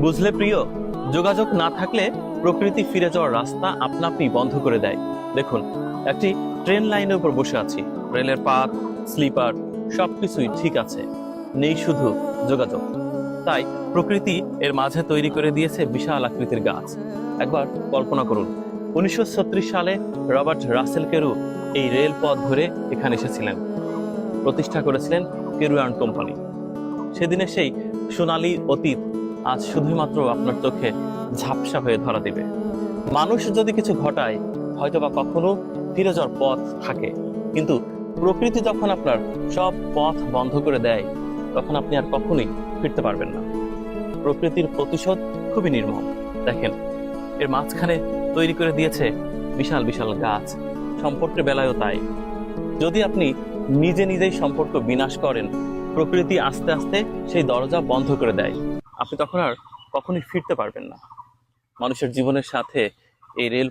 বুঝলে প্রিয়, যোগাযোগ না থাকলে প্রকৃতি ফিরে যাওয়ার রাস্তা আপনা আপনি বন্ধ করে দেয়। দেখুন, একটি ট্রেন লাইনের উপর বসে আছি। রেলের পাত স্লিপার, সবকিছুই ঠিক আছে। নেই শুধু যোগাযোগ। তাই প্রকৃতি এর মাঝে তৈরি করে দিয়েছে বিশাল আকৃতির গাছ। একবার কল্পনা করুন, উনিশশো ছত্রিশ সালে রবার্ট রাসেল কেরু এই রেলপথ ধরে এখানে এসেছিলেন। প্রতিষ্ঠা করেছিলেন কেরুয়ান কোম্পানি। সেদিনে সেই সোনালি অতীত আজ শুধুমাত্র আপনার চোখে ঝাপসা হয়ে ধরা দিবে। মানুষ যদি কিছু ঘটায় হয়তো বা কখনো ফিরে যাওয়ার পথ থাকে। কিন্তু প্রকৃতি যখন আপনার সব পথ বন্ধ করে দেয়, তখন আপনি আর কখনোই ফিরতে পারবেন না। প্রকৃতির প্রতিশোধ খুবই নির্মম। দেখেন, এর মাঝখানে তৈরি করে দিয়েছে বিশাল বিশাল গাছ। সম্পর্কের বেলায়ও তাই। যদি আপনি নিজে নিজেই সম্পর্ক বিনাশ করেন, প্রকৃতি আস্তে আস্তে সেই দরজা বন্ধ করে দেয়। আপনি তখন আর কখনোই ফিরতে পারবেন না। মানুষের জীবনের সাথে এই রেল